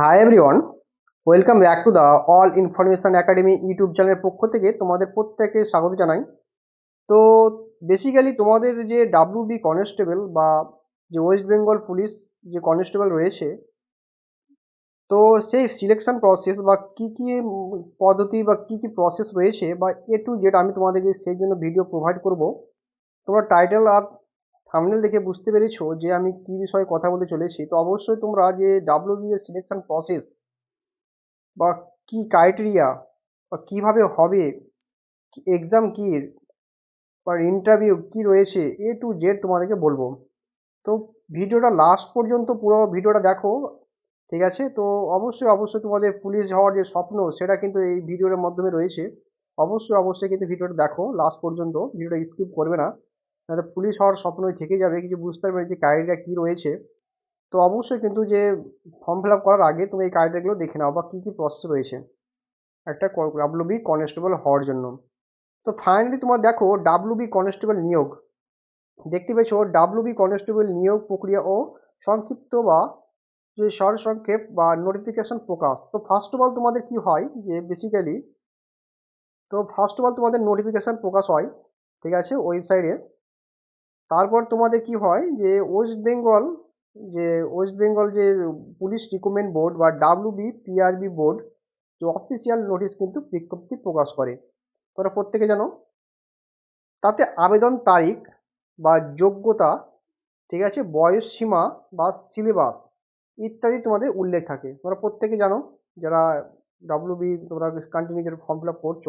Hi everyone welcome back to the all information academy YouTube চ্যানেলের পক্ষ থেকে তোমাদের প্রত্যেকে স্বাগত জানাই। তো বেসিক্যালি তোমাদের যে ডাব্লিউ বি কনস্টেবল বা যে ওয়েস্ট বেঙ্গল পুলিশ যে কনস্টেবল রয়েছে, তো সেই সিলেকশন প্রসেস বা কি কি পদ্ধতি বা কি কি প্রসেস রয়েছে বা এ টু জেড আমি তোমাদেরকে সেই জন্য ভিডিও প্রোভাইড করব। তোমরা টাইটেল আর থাম্বনেল দেখে বুঝতে পেরেছ যে আমি কি বিষয়ে কথা বলতে চলেছি? তো অবশ্যই তোমরা যে ডাব্লিউবি এর সিলেকশন প্রসেস বা কি ক্রাইটেরিয়া বা কীভাবে হবে এক্সাম কি, বা ইন্টারভিউ কি রয়েছে এ টু জেড তোমাদেরকে বলব। তো ভিডিওটা লাস্ট পর্যন্ত পুরো ভিডিওটা দেখো, ঠিক আছে? তো অবশ্যই অবশ্যই তোমাদের পুলিশ হওয়ার যে স্বপ্ন, সেটা কিন্তু এই ভিডিওর মাধ্যমে রয়েছে। অবশ্যই অবশ্যই কিন্তু ভিডিওটা দেখো লাস্ট পর্যন্ত, ভিডিওটা স্কিপ করবে না। তাহলে পুলিশ হওয়ার স্বপ্নই থেকে যাবে, কিছু বুঝতে পারবে যে ক্রাইটেরিয়া কী রয়েছে। তো অবশ্যই কিন্তু যে ফর্ম ফিল আপ করার আগে তুমি এই ক্রাইটেরিয়াগুলো দেখে নাও বা কী কী প্রসেস রয়েছে। একটা ডাব্লিউবি কনস্টেবল হওয়ার জন্য। তো ফাইনালি তোমার দেখো ডাব্লিউবি কনস্টেবল নিয়োগ। দেখতে পেয়েছ ডাব্লিউবি কনস্টেবল নিয়োগ প্রক্রিয়া ও সংক্ষিপ্ত বা যে সংক্ষেপ বা নোটিফিকেশন প্রকাশ। তো ফার্স্ট অফ অল তোমাদের কি হয় যে বেসিক্যালি তো ফার্স্ট অফ অল তোমাদের নোটিফিকেশন প্রকাশ হয়, ঠিক আছে ওয়েবসাইটে তারপর তোমাদের কি হয় যে ওয়েস্ট বেঙ্গল যে ওয়েস্ট বেঙ্গল যে পুলিশ রিক্রুটমেন্ট বোর্ড বা ডাব্লিউবি পিআরবি বোর্ড যে অফিসিয়াল নোটিশ কিন্তু বিজ্ঞপ্তি প্রকাশ করে। তোমরা প্রত্যেকে জানো? তাতে আবেদন তারিখ বা যোগ্যতা, ঠিক আছে, বয়স সীমা বা সিলেবাস ইত্যাদি তোমাদের উল্লেখ থাকে। তোমরা প্রত্যেকে জানো? যারা ডাব্লিউবি তোমরা কন্টিনিউ যারা ফর্ম ফিল আপ করছ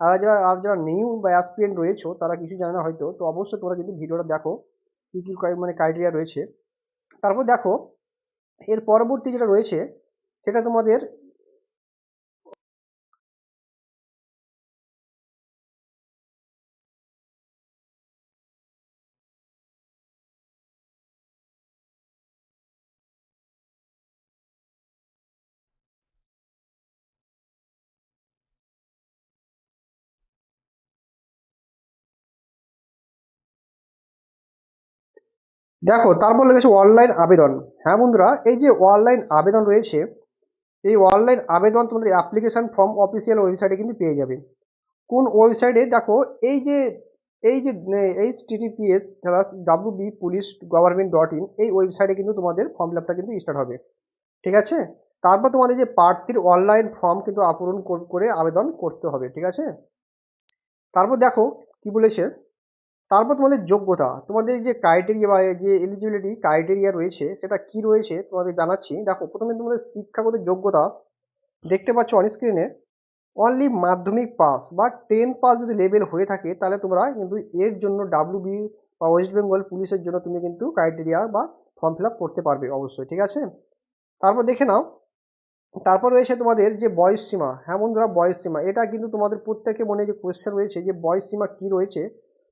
আর যারা আর যারা নিউ বা অ্যাসপিরেন্ট রয়েছো, তারা কিছু জানে না হয়তো, তো অবশ্যই তোমরা যদি ভিডিওটা দেখো, কী কী মানে ক্রাইটেরিয়া রয়েছে। তারপর দেখো, এর পরবর্তী যেটা রয়েছে, সেটা তোমাদের দেখো, তারপর লেগেছে অনলাইন আবেদন। হ্যাঁ বন্ধুরা, এই যে অনলাইন আবেদন রয়েছে, এই অনলাইন আবেদন তোমাদের অ্যাপ্লিকেশন ফর্ম অফিসিয়াল ওয়েবসাইটে কিন্তু পেয়ে যাবে। কোন ওয়েবসাইটে দেখো, এই যে এই যে H TTPS W B police government dot in এই ওয়েবসাইটে কিন্তু তোমাদের ফর্ম ফিল আপটা কিন্তু স্টার্ট হবে। ঠিক আছে? তারপর তোমাদের যে প্রার্থীর অনলাইন ফর্ম কিন্তু আপূরণ করে আবেদন করতে হবে। ঠিক আছে? তারপর দেখো, কি বলেছে? তারপর তোমাদের যোগ্যতা, তোমাদের যে ক্রাইটেরিয়া বা যে এলিজিবিলিটি ক্রাইটেরিয়া রয়েছে, সেটা কি রয়েছে তোমাদের জানাচ্ছি। দেখো, প্রথমে তোমাদের শিক্ষাগত যোগ্যতা দেখতে পাচ্ছ অন স্ক্রিনে অনলি মাধ্যমিক পাস বা টেন পাস যদি লেভেল হয়ে থাকে, তাহলে তোমরা কিন্তু এর জন্য ডাব্লিউবি বা ওয়েস্ট বেঙ্গল পুলিশের জন্য তুমি কিন্তু ক্রাইটেরিয়া বা ফর্ম ফিল করতে পারবে অবশ্যই, ঠিক আছে? তারপর দেখে নাও, তারপর রয়েছে তোমাদের যে বয়স সীমা হ্যাঁ বন্ধুরা, বয়স সীমা, এটা কিন্তু তোমাদের প্রত্যেকে মনে যে কোয়েশ্চেন রয়েছে যে বয়স সীমা কি রয়েছে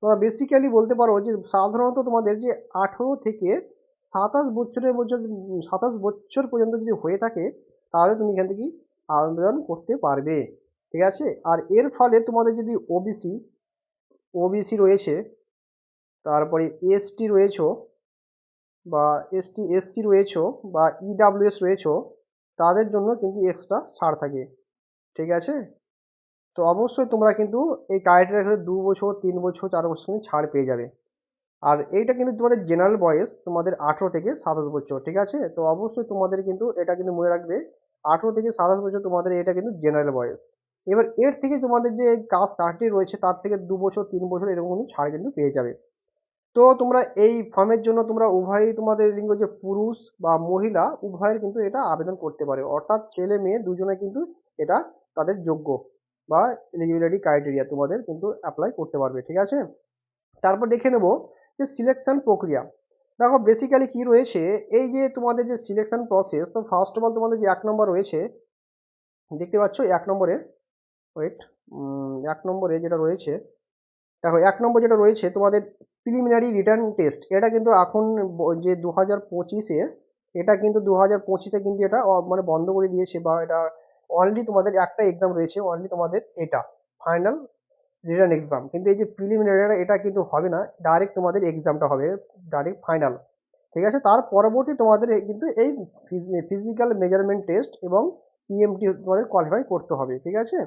তোমরা বেসিক্যালি বলতে পারো যে সাধারণত তোমাদের যে আঠেরো থেকে সাতাশ বছরের বছর সাতাশ বছর পর্যন্ত যদি হয়ে থাকে, তাহলে তুমি এখান থেকে আবেদন করতে পারবে। ঠিক আছে? আর এর ফলে তোমাদের যদি ওবিসি ওবিসি রয়েছে, তারপরে এসটি রয়েছো, বা এসটি এসসি রয়েছো, বা ইডাব্লিউএস রয়েছো, তাদের জন্য কিন্তু এক্সট্রা ছাড় থাকে। ঠিক আছে? তো অবশ্যই তোমরা কিন্তু এই ক্রাইটেরিয়া ক্ষেত্রে দু বছর, তিন বছর, চার বছর কিন্তু ছাড় পেয়ে যাবে। আর এইটা কিন্তু তোমাদের জেনারেল বয়স, তোমাদের আঠেরো থেকে সাতাশ বছর, ঠিক আছে? তো অবশ্যই তোমাদের কিন্তু এটা কিন্তু মনে রাখবে, আঠেরো থেকে সাতাশ বছর তোমাদের এটা কিন্তু জেনারেল বয়স। এবার এর থেকে তোমাদের যে কাস্ট চার্টটি রয়েছে, তার থেকে দু বছর, তিন বছর এরকম কিন্তু ছাড় কিন্তু পেয়ে যাবে। তো তোমরা এই ফর্মের জন্য তোমরা উভয়ই তোমাদের লিঙ্গ যে পুরুষ বা মহিলা, উভয়ের কিন্তু এটা আবেদন করতে পারে। অর্থাৎ ছেলে, মেয়ে দুজনে কিন্তু এটা তাদের যোগ্য। বা এলিজিবিলিটি ক্রাইটেরিয়া তোমাদের কিন্তু অ্যাপ্লাই করতে পারবে, ঠিক আছে? তারপর দেখে নেব যে সিলেকশন প্রক্রিয়া। দেখো বেসিক্যালি কি রয়েছে? এই যে তোমাদের যে সিলেকশন প্রসেস তো ফার্স্ট অফ অল তোমাদের যে এক নম্বর রয়েছে, দেখতে পাচ্ছ এক নম্বরে ওয়েট এক নম্বরে যেটা রয়েছে, দেখো, এক নম্বর যেটা রয়েছে, তোমাদের প্রিলিমিনারি রিটার্ন টেস্ট এটা কিন্তু এখন যে দু হাজার পঁচিশে, এটা কিন্তু দু হাজার পঁচিশে কিন্তু এটা মানে বন্ধ করে দিয়েছে বা এটা অনলি তোমাদের একটা এক্সাম রয়েছে অনলি তোমাদের এটা ফাইনাল রিটার্ন এক্সাম কিন্তু এই যে প্রিলিমিনারি এটা কিন্তু হবে না ডাইরেক্ট তোমাদের এক্সামটা হবে ডাইরেক্ট ফাইনাল ঠিক আছে? তার পরবর্তী তোমাদের কিন্তু এই ফিজিক্যাল মেজারমেন্ট টেস্ট এবং পিএমটি তোমাদের কোয়ালিফাই করতে হবে, ঠিক আছে?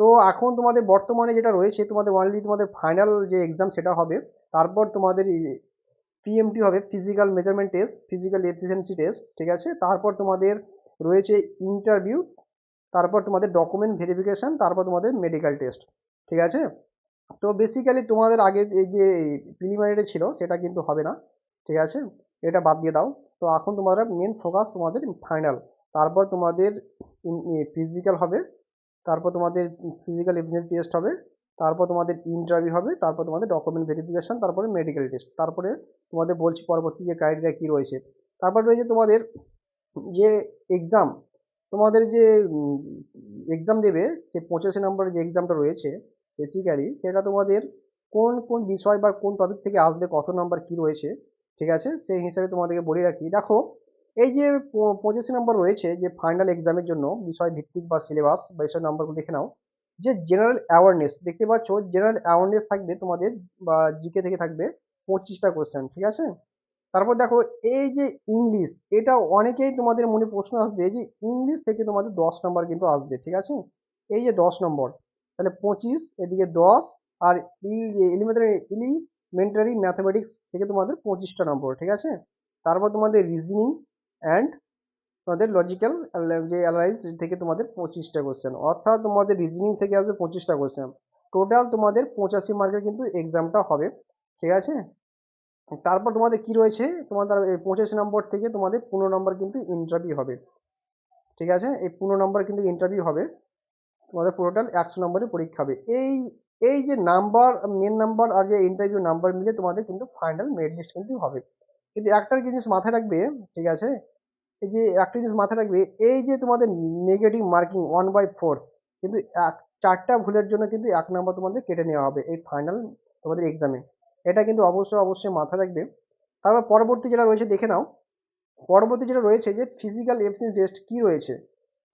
তো এখন তোমাদের বর্তমানে যেটা রয়েছে, তোমাদের অনলি তোমাদের ফাইনাল যে এক্সাম সেটা হবে, তারপর তোমাদের পিএমটি হবে physical measurement test physical efficiency test ঠিক আছে? তারপর তোমাদের রয়েছে ইন্টারভিউ তারপর তোমাদের ডকুমেন্ট ভেরিফিকেশান তারপর তোমাদের মেডিকেল টেস্ট ঠিক আছে? তো বেসিক্যালি তোমাদের আগে এই যে প্রিলিমিনারি ছিল, সেটা কিন্তু হবে না, ঠিক আছে? এটা বাদ দিয়ে দাও। তো এখন তোমাদের মেন ফোকাস তোমাদের ফাইনাল তারপর তোমাদের ফিজিক্যাল হবে, তারপর তোমাদের ফিজিক্যাল এফিসিয়েন্সি টেস্ট হবে, তারপর তোমাদের ইন্টারভিউ হবে, তারপর তোমাদের ডকুমেন্ট ভেরিফিকেশান তারপরে মেডিকেল টেস্ট তারপরে তোমাদের বলছি পরবর্তী যে ক্রাইটেরিয়া কী রয়েছে। তারপর রয়েছে তোমাদের যে এক্সাম তোমাদের যে এক্সাম দেবে যে পঁচাশি নম্বরের যে এক্সামটা রয়েছে বেসিক্যালি সেটা তোমাদের কোন কোন বিষয় বা কোন টপিক থেকে আসবে, কত নাম্বার কি রয়েছে, ঠিক আছে? সেই হিসাবে তোমাদেরকে বলে রাখি। দেখো, এই যে পঁচাশি নম্বর রয়েছে, যে ফাইনাল এক্সামের জন্য বিষয় ভিত্তিক বা সিলেবাস বা এইসব নাম্বারগুলো দেখে নাও। যে জেনারেল অ্যাওয়ারনেস দেখতে পাচ্ছ জেনারেল অ্যাওয়ারনেস থাকবে তোমাদের, বা জিকে থেকে থাকবে পঁচিশটা কোয়েশ্চেন ঠিক আছে? তারপর দেখো, এই যে ইংলিশ এটা অনেকেই তোমাদের মনে প্রশ্ন আসবে যে ইংলিশ থেকে তোমাদের দশ নম্বর কিন্তু আসবে, ঠিক আছে? এই যে দশ নম্বর তাহলে পঁচিশ, এদিকে দশ, আর এলিমেন্টারি এলিমেন্টারি ম্যাথমেটিক্স থেকে তোমাদের পঁচিশটা নম্বর ঠিক আছে? তারপর তোমাদের রিজনিং অ্যান্ড তোমাদের লজিক্যাল যে অ্যানালাইজ থেকে তোমাদের পঁচিশটা কোশ্চেন অর্থাৎ তোমাদের রিজনিং থেকে আসবে পঁচিশটা কোশ্চেন টোটাল তোমাদের পঁচাশি মার্কের কিন্তু এক্সামটা হবে, ঠিক আছে? তারপর তোমাদের কি রয়েছে? তোমাদের পঁচাশি নম্বর থেকে তোমাদের পনেরো নম্বর কিন্তু ইন্টারভিউ হবে। ঠিক আছে? এই পনেরো নম্বর কিন্তু ইন্টারভিউ হবে। তোমাদের টোটাল একশো নম্বরের পরীক্ষা হবে। এই এই যে নাম্বার মেন নাম্বার আর যে ইন্টারভিউ নাম্বার মিলে তোমাদের কিন্তু ফাইনাল মেরিট লিস্ট কিন্তু হবে। কিন্তু একটা জিনিস মাথায় রাখবে, ঠিক আছে? এই যে একটা জিনিস মাথায় রাখবে, এই যে তোমাদের negative marking one by four কিন্তু এক, চারটা ভুলের জন্য কিন্তু এক নম্বর তোমাদের কেটে নেওয়া হবে এই ফাইনাল তোমাদের এক্সামে এটা কিন্তু অবশ্যই অবশ্যই মাথায় রাখবে। তারপর পরবর্তী যেটা রয়েছে, দেখে নাও। পরবর্তী যেটা রয়েছে, যে ফিজিক্যাল এফিসিয়েন্সি টেস্ট কি রয়েছে?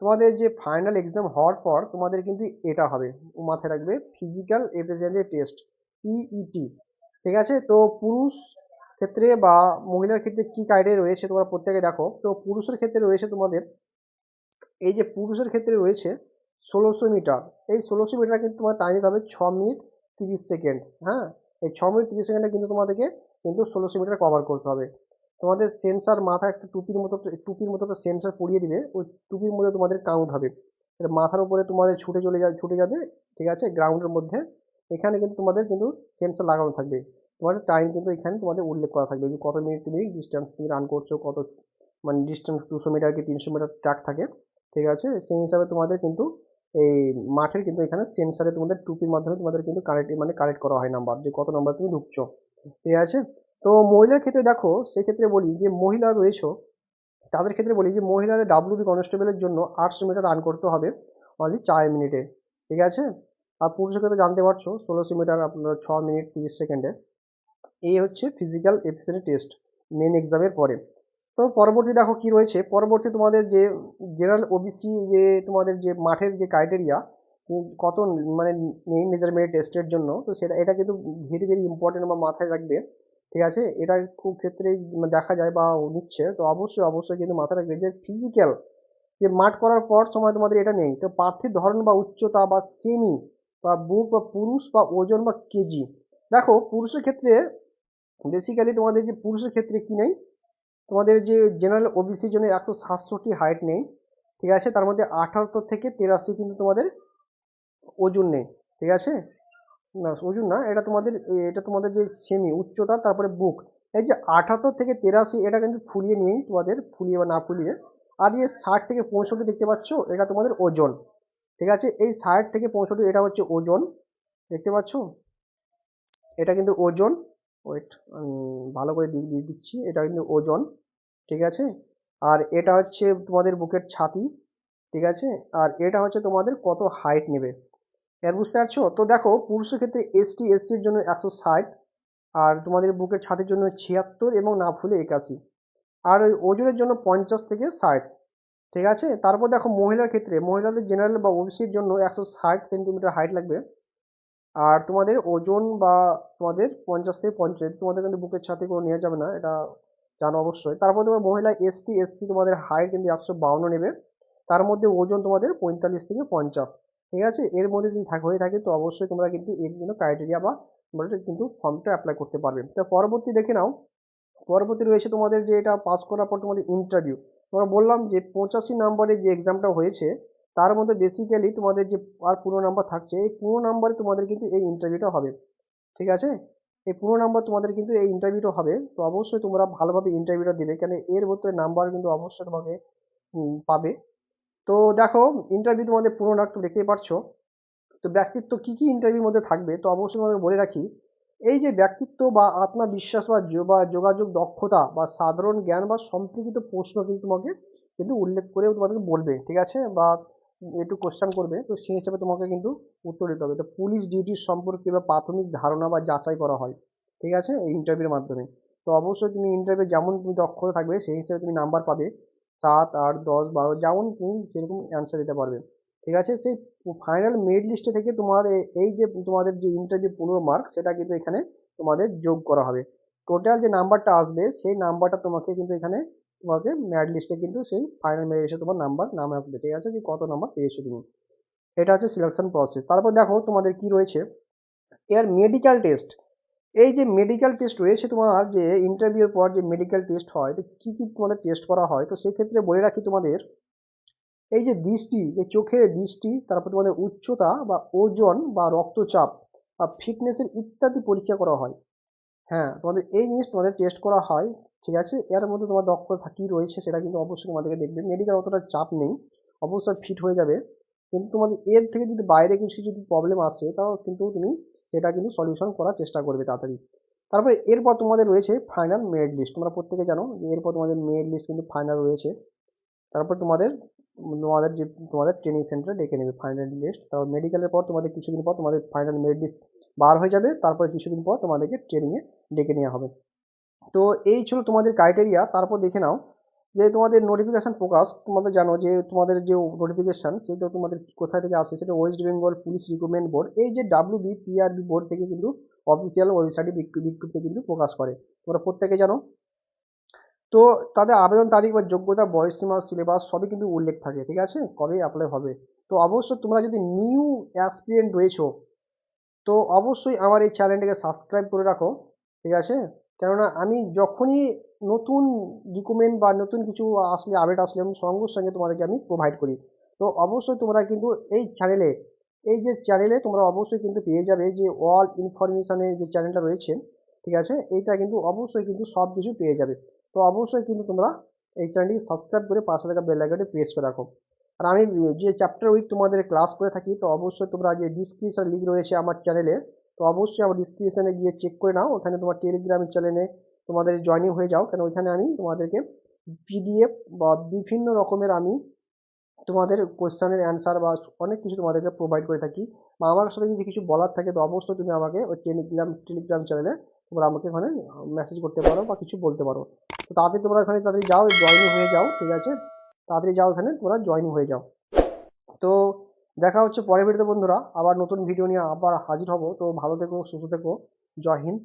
তোমাদের যে ফাইনাল এক্সাম হওয়ার পর তোমাদের কিন্তু এটা হবে। মাথায় রাখবে ফিজিক্যাল এফিসিয়েন্সি টেস্ট পিইটি ঠিক আছে? তো পুরুষ ক্ষেত্রে বা মহিলার ক্ষেত্রে কি ক্রাইটেরিয়া রয়েছে তোমরা প্রত্যেকে দেখো। তো পুরুষের ক্ষেত্রে রয়েছে তোমাদের, এই যে পুরুষের ক্ষেত্রে রয়েছে ষোলোশো মিটার। এই ষোলোশো মিটার কিন্তু তোমার টাইম দিতে হবে ছ মিনিট তিরিশ সেকেন্ড হ্যাঁ? এই ছ মিনিট তিরিশ সেকেন্ডে কিন্তু তোমাদেরকে কিন্তু ষোলোশো মিটার কভার করতে হবে। তোমাদের সেন্সার মাথা একটা টুপির মতো টুপির মতো একটা সেন্সার পরিয়ে দিবে, ওই টুপির মধ্যে তোমাদের কাউন্ট হবে। এটা মাথার উপরে তোমাদের ছুটে চলে যাবে ছুটে যাবে, ঠিক আছে? গ্রাউন্ডের মধ্যে। এখানে কিন্তু তোমাদের কিন্তু সেন্সার লাগানো থাকবে। তোমাদের টাইম কিন্তু এখানে তোমাদের উল্লেখ করা থাকবে। যে কত মিনিট তুমি ডিস্টেন্স তুমি রান করছ, কত মানে ডিস্টেন্স দুশো মিটার কি তিনশো মিটার ট্র্যাক থাকে, ঠিক আছে? সেই হিসাবে তোমাদের কিন্তু এই মাঠের কিন্তু এখানে সেন্সারে তোমাদের টুপির মাধ্যমে তোমাদের কিন্তু কারেক্ট মানে কারেক্ট করা হয় নাম্বার যে কত নাম্বার তুমি ঢুকছো। ঠিক আছে? তো মহিলার ক্ষেত্রে দেখো, সেক্ষেত্রে বলি যে মহিলা রয়েছে, তাদের ক্ষেত্রে বলি যে মহিলাদের ডাব্লিউবি কনস্টেবলের জন্য আটশো মিটার রান করতে হবে অনলি চার মিনিটে ঠিক আছে? আর পুরুষের ক্ষেত্রে জানতে পারছ ষোলোশো মিটার আপনার ছ মিনিট তিরিশ সেকেন্ডে এই হচ্ছে ফিজিক্যাল এফিসিয়েন্সি টেস্ট মেন এক্সামের পরে। তো পরবর্তী দেখো কি রয়েছে? পরবর্তী তোমাদের যে জেনারেল ওবিসি যে তোমাদের যে মাঠের যে ক্রাইটেরিয়া কত মানে মেইন মেজারমেন্ট টেস্টের জন্য, তো সেটা, এটা কিন্তু ভেরি ভেরি ইম্পর্টেন্ট বা মাথায় রাখবে। ঠিক আছে? এটা খুব ক্ষেত্রেই দেখা যায় বা নিচ্ছে। তো অবশ্যই অবশ্যই কিন্তু মাথায় রাখবে যে ফিজিক্যাল যে মাঠ করার পর সময় তোমাদের এটা নেই। তো প্রার্থীর ধরন বা উচ্চতা বা সেমি বা বুক বা পুরুষ বা ওজন বা কেজি। দেখো, পুরুষের ক্ষেত্রে বেসিক্যালি তোমাদের যে পুরুষের ক্ষেত্রে কি নেই? তোমাদের যে জেনারেল ওবিসির জন্য একশো সাতষট্টি হাইট নেই, ঠিক আছে? তার মধ্যে আঠাত্তর থেকে তেরাশি কিন্তু তোমাদের ওজন নেই, ঠিক আছে? না, ওজন না, এটা তোমাদের এটা তোমাদের যে সেমি উচ্চতা, তারপরে বুক। এই যে আঠাত্তর থেকে তেরাশি, এটা কিন্তু ফুলিয়ে নিয়েই তোমাদের, ফুলিয়ে বা না ফুলিয়ে, আর যে ষাট থেকে পঁয়ষট্টি দেখতে পাচ্ছ, এটা তোমাদের ওজন, ঠিক আছে? এই ষাট থেকে পঁয়ষট্টি, এটা হচ্ছে ওজন, দেখতে পাচ্ছ? এটা কিন্তু ওজন ওয়েট ভালো করে দিয়ে দিচ্ছি। এটা কিন্তু ওজন, ঠিক আছে? আর এটা হচ্ছে তোমাদের বুকের ছাতি, ঠিক আছে? আর এটা হচ্ছে তোমাদের কত হাইট নেবে। এর বুঝতে পারছ? তো দেখো, পুরুষের ক্ষেত্রে এসটি এসটির জন্য একশো ষাট, আর তোমাদের বুকের ছাতির জন্য ছিয়াত্তর এবং না ফুলে একাশি। আর ওই ওজনের জন্য পঞ্চাশ থেকে ষাট, ঠিক আছে? তারপর দেখো মহিলার ক্ষেত্রে, মহিলাদের জেনারেল বা ওবিসির জন্য একশো ষাট সেন্টিমিটার হাইট লাগবে। আর তোমাদের ওজন বা তোমাদের পঞ্চাশ থেকে পঞ্চাশ, তোমাদের কিন্তু বুকের ছাতি করে নেওয়া যাবে না, এটা জানো অবশ্যই। তারপর তোমার মহিলা এসটি এসসি তোমাদের হাইট কিন্তু একশো বাউন্ন নেবে। তার মধ্যে ওজন তোমাদের পঁয়তাল্লিশ থেকে পঞ্চাশ, ঠিক আছে? এর মধ্যে যদি থাক, হয়ে থাকে, তো অবশ্যই তোমরা কিন্তু এর জন্য ক্রাইটেরিয়া বা তোমরা কিন্তু ফর্মটা অ্যাপ্লাই করতে পারবে। তো পরবর্তী দেখে নাও। পরবর্তী রয়েছে তোমাদের যে এটা পাস করার পর তোমাদের ইন্টারভিউ তোমরা বললাম যে পঁচাশি নম্বরে যে এক্সামটা হয়েছে তার মধ্যে বেসিক্যালি তোমাদের যে আর পুরো নাম্বার থাকছে, এই পুরো নাম্বারে তোমাদের কিন্তু এই ইন্টারভিউটা হবে। ঠিক আছে? এই পুরো নাম্বার তোমাদের কিন্তু এই ইন্টারভিউটা হবে। তো অবশ্যই তোমরা ভালোভাবে ইন্টারভিউটা দেবে, কেন এর ভিতরে নাম্বার কিন্তু অবশ্যই তোমাকে পাবে। তো দেখো ইন্টারভিউ তোমাদের পুরো তো দেখতেই পারছ। তো ব্যক্তিত্ব কি কি ইন্টারভিউর মধ্যে থাকবে, তো অবশ্যই তোমাদের বলে রাখি, এই যে ব্যক্তিত্ব বা আত্মবিশ্বাস বা যোগাযোগ দক্ষতা বা সাধারণ জ্ঞান বা সম্পর্কিত প্রশ্ন কিন্তু তোমাকে, কিন্তু উল্লেখ করে তোমাদেরকে বলবে। ঠিক আছে? বা একটু কোশ্চেন করবে, তো সেই হিসাবে তোমাকে কিন্তু উত্তর দিতে হবে। তো পুলিশ ডিউটির সম্পর্কে বা প্রাথমিক ধারণা বা যাচাই করা হয়, ঠিক আছে? এই ইন্টারভিউর মাধ্যমে। তো অবশ্যই তুমি ইন্টারভিউ যেমন তুমি দক্ষতা থাকবে, সেই হিসাবে তুমি নাম্বার পাবে সাত, আট, দশ, বারো, যেমন তুমি সেরকম অ্যান্সার দিতে পারবে, ঠিক আছে? সেই ফাইনাল মেরিট লিস্টে থেকে তোমার এই যে তোমাদের যে ইন্টারভিউ পনেরো মার্ক সেটা কিন্তু এখানে তোমাদের যোগ করা হবে। টোটাল যে নাম্বারটা আসবে, সেই নাম্বারটা তোমাকে কিন্তু এখানে তোমাকে মেরিট লিস্টে কিন্তু সেই ফাইনাল মেরিট লিস্টে তোমার নাম্বার নাম আসবে ঠিক আছে যে কত নাম্বার পেয়েছ তুমি। এটা হচ্ছে সিলেকশন প্রসেস তারপর দেখো তোমাদের কি রয়েছে? এর মেডিকেল টেস্ট এই যে মেডিকেল টেস্ট রয়েছে তোমার যে ইন্টারভিউর পর যে মেডিকেল টেস্ট হয়, তো কী কী তোমাদের টেস্ট করা হয়, তো সেক্ষেত্রে বলে রাখি তোমাদের, এই যে দৃষ্টি যে চোখের দৃষ্টি, তারপর তোমাদের উচ্চতা বা ওজন বা রক্তচাপ বা ফিটনেসের ইত্যাদি পরীক্ষা করা হয়। হ্যাঁ তোমাদের এই জিনিস তোমাদের টেস্ট করা হয়। ঠিক আছে? এর মধ্যে তোমার দক্ষতা কী রয়েছে, সেটা কিন্তু অবশ্যই তোমাদেরকে দেখবে। মেডিকেল অতটা চাপ নেই, অবশ্যই ফিট হয়ে যাবে। কিন্তু তোমাদের এর থেকে যদি বাইরে কিছু যদি প্রবলেম আসে, তাও কিন্তু তুমি সেটা কিন্তু সলিউশন করার চেষ্টা করবে তাড়াতাড়ি। তারপরে এরপর তোমাদের রয়েছে ফাইনাল মেরিট লিস্ট তোমরা প্রত্যেকে জানো যে এরপর তোমাদের মেরিট লিস্ট কিন্তু ফাইনাল রয়েছে। তারপর তোমাদের তোমাদের যে, তোমাদের ট্রেনিং সেন্টারে ডেকে নেবে ফাইনাল লিস্ট তারপর মেডিকেলের পর তোমাদের কিছুদিন পর তোমাদের ফাইনাল মেরিট লিস্ট বার হয়ে যাবে। তারপর কিছুদিন পর তোমাদেরকে ট্রেনিংয়ে ডেকে নেওয়া হবে। তো এই ছিল তোমাদের ক্রাইটেরিয়া তারপর দেখে নাও যে তোমাদের নোটিফিকেশান প্রকাশ তোমাদের জানো যে তোমাদের যে নোটিফিকেশান সেটা তোমাদের কোথা থেকে আসে, সেটা West Bengal police recruitment board এই যে ডাব্লিউ বি পিআরবি বোর্ড থেকে কিন্তু অফিসিয়াল ওয়েবসাইটে বিজ্ঞপ্তি কিন্তু প্রকাশ করে। তোমরা প্রত্যেকে জানো। তো তাদের আবেদন তারিখ বা যোগ্যতা বয়সসীমা সিলেবাস সবই কিন্তু উল্লেখ থাকে, ঠিক আছে? কবে অ্যাপ্লাই হবে? তো অবশ্যই তোমরা যদি নিউ অ্যাসপিরেন্ট রয়েছো তো অবশ্যই আমার এই চ্যানেলটাকে সাবস্ক্রাইব করে রাখো, ঠিক আছে? কেননা আমি যখনই নতুন রিকমেন্ড বা নতুন কিছু আসলে আপডেট আসলে আমি সঙ্গে সঙ্গে তোমাদেরকে আমি প্রোভাইড করি। তো অবশ্যই তোমরা কিন্তু এই চ্যানেলে এই যে চ্যানেলে তোমরা অবশ্যই কিন্তু পেয়ে যাবে যে অল ইনফরমেশনের যে চ্যানেলটা রয়েছে, ঠিক আছে? এইটা কিন্তু অবশ্যই কিন্তু সব কিছু পেয়ে যাবে। তো অবশ্যই কিন্তু তোমরা এই চ্যানেলটিকে সাবস্ক্রাইব করে পাশে থাকা বেল আইকনটি প্রেস করে রাখো। আর আমি যে চ্যাপ্টার উইক তোমাদের ক্লাস করে থাকি, তো অবশ্যই তোমরা যে ডিসক্রিপশন লিঙ্ক রয়েছে আমার চ্যানেলে তো অবশ্যই আমার ডিসক্রিপশনে গিয়ে চেক করে নাও। ওখানে তোমার টেলিগ্রাম চ্যানেলে তোমাদের জয়েনিং হয়ে যাও। কেন ওইখানে আমি তোমাদেরকে পিডিএফ বা বিভিন্ন রকমের আমি তোমাদের কোশ্চেনের অ্যান্সার বা অনেক কিছু তোমাদেরকে প্রোভাইড করে থাকি। বা আমার সাথে যদি কিছু বলার থাকে, তো অবশ্যই তুমি আমাকে ওই টেলিগ্রাম টেলিগ্রাম চ্যানেলে তোমরা আমাকে ওখানে মেসেজ করতে পারো বা কিছু বলতে পারো। তো তাড়াতাড়ি তোমরা ওখানে তাড়াতাড়ি যাও জয়েনিং হয়ে যাও, ঠিক আছে? তাড়াতাড়ি যাও ওখানে, তোমরা জয়েনিং হয়ে যাও। তো দেখা হচ্ছে পরের ভিডিওতে বন্ধুরা। আবার নতুন ভিডিও নিয়ে আবার হাজির হব। তো ভালো থেকো, সুস্থ থেকো। জয় হিন্দ